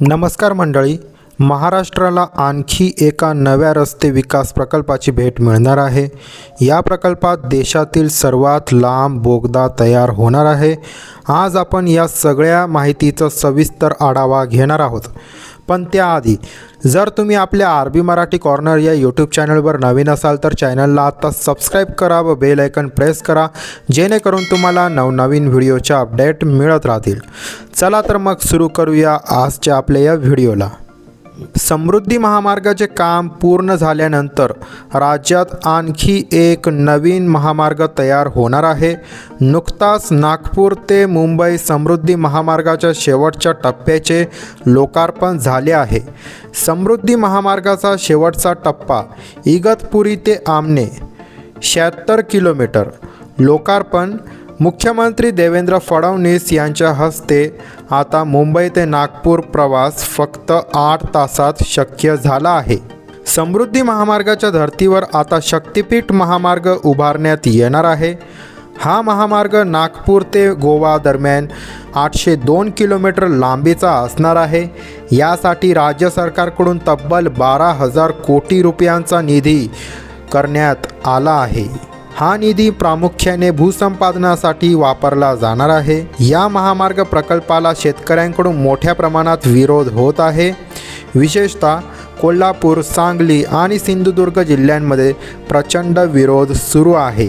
नमस्कार मंडळी महाराष्ट्राला आणखी एका नव्या रस्ते विकास प्रकल्पाची भेट मिळणार आहे. या प्रकल्पात देशातील सर्वात लांब बोगदा तयार होणार आहे. आज आपण या सगळ्या माहितीचा सविस्तर आढावा घेणार आहोत. पण त्याआधी जर तुम्ही आपल्या आरबी मराठी कॉर्नर या यूट्यूब चॅनलवर नवीन असाल तर चॅनलला आत्ता सबस्क्राईब करा व बेल ऐकन प्रेस करा जेणेकरून तुम्हाला नवनवीन व्हिडिओच्या अपडेट मिळत राहतील. चला तर मग सुरू करूया आजच्या आपल्या या व्हिडिओला समृद्धी महामार्गाचे काम पूर्ण झाल्यानंतर राज्यात आणखी एक नवीन महामार्ग तयार होणार आहे. नुकताच नागपूर ते मुंबई समृद्धी महामार्गाच्या शेवटच्या टप्प्याचे लोकार्पण झाले आहे. समृद्धी महामार्गाचा शेवटचा टप्पा इगतपुरी ते आमने शहात्तर किलोमीटर. लोकार्पण मुख्यमंत्री देवेंद्र फडणवीस यांच्या हस्ते आता मुंबई ते नागपूर प्रवास फक्त आठ तासात शक्य झाला आहे. समृद्धी महामार्गाच्या धर्तीवर आता शक्तिपीठ महामार्ग उभारण्यात येणार आहे. हा महामार्ग नागपूर ते गोवा दरम्यान आठशे दोन किलोमीटर लांबीचा असणार आहे. यासाठी राज्य सरकारकडून तब्बल बारा हजार कोटी रुपयांचा निधी करण्यात आला आहे. हा निधी प्रामुख्याने भूसंपादनासाठी वापरला जाणार आहे. या महामार्ग प्रकल्पाला शेतकऱ्यांकडून मोठ्या प्रमाणात विरोध होत आहे. विशेषतः कोल्हापूर सांगली आणि सिंधुदुर्ग जिल्ह्यांमध्ये प्रचंड विरोध सुरू आहे.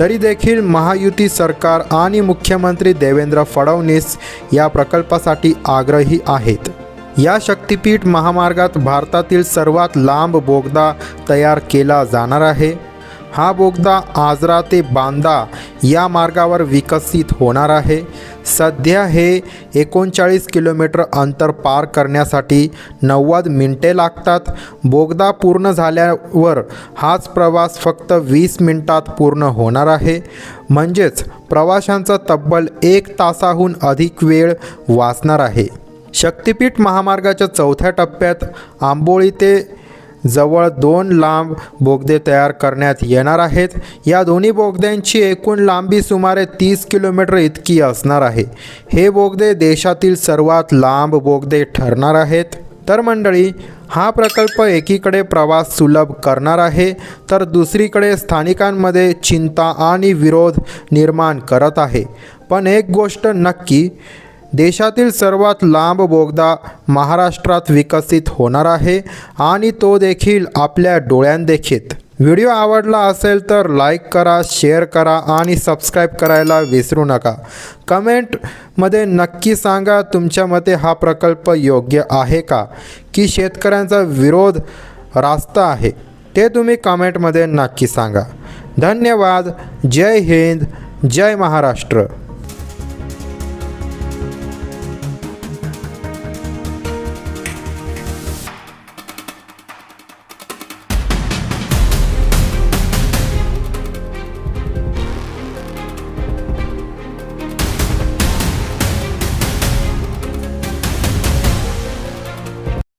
तरी देखील महायुती सरकार आणि मुख्यमंत्री देवेंद्र फडणवीस या प्रकल्पासाठी आग्रही आहेत. या शक्तिपीठ महामार्गात भारतातील सर्वात लांब बोगदा तयार केला जाणार आहे. हा बोगदा आजरा ते बांदा या मार्गावर विकसित होणार आहे. सध्या हे एकोणचाळीस किलोमीटर अंतर पार करण्यासाठी नव्वद मिनटे लागतात. बोगदा पूर्ण झाल्यावर हाच प्रवास फक्त वीस मिनटात पूर्ण होणार आहे. म्हणजेच प्रवाशांचा तब्बल एक तासाहून अधिक वेळ वाचणार आहे. शक्तिपीठ महामार्गाच्या चौथ्या टप्प्यात आंबोळी ते जवळ दोन लांब बोगदे तयार करण्यात येणार आहेत. या दोन्ही बोगद्यांची एकूण लांबी सुमारे तीस किलोमीटर इतकी असणार आहे. हे बोगदे देशातील सर्वात लांब बोगदे ठरणार आहेत. तर मंडळी हा प्रकल्प एकीकडे प्रवास सुलभ करणार आहे तर दुसरीकडे स्थानिकांमध्ये चिंता आणि विरोध निर्माण करत आहे. पण एक गोष्ट नक्की देशातील सर्वात लांब बोगदा महाराष्ट्रात विकसित होणार आहे आणि तो देखील आपल्या डोळ्यांदेखील. व्हिडिओ आवडला असेल तर लाईक करा शेअर करा आणि सबस्क्राईब करायला विसरू नका. कमेंटमध्ये नक्की सांगा तुमच्या मते हा प्रकल्प योग्य आहे का? की शेतकऱ्यांचा विरोध रास्त आहे? ते तुम्ही कमेंटमध्ये नक्की सांगा. धन्यवाद. जय हिंद. जय महाराष्ट्र.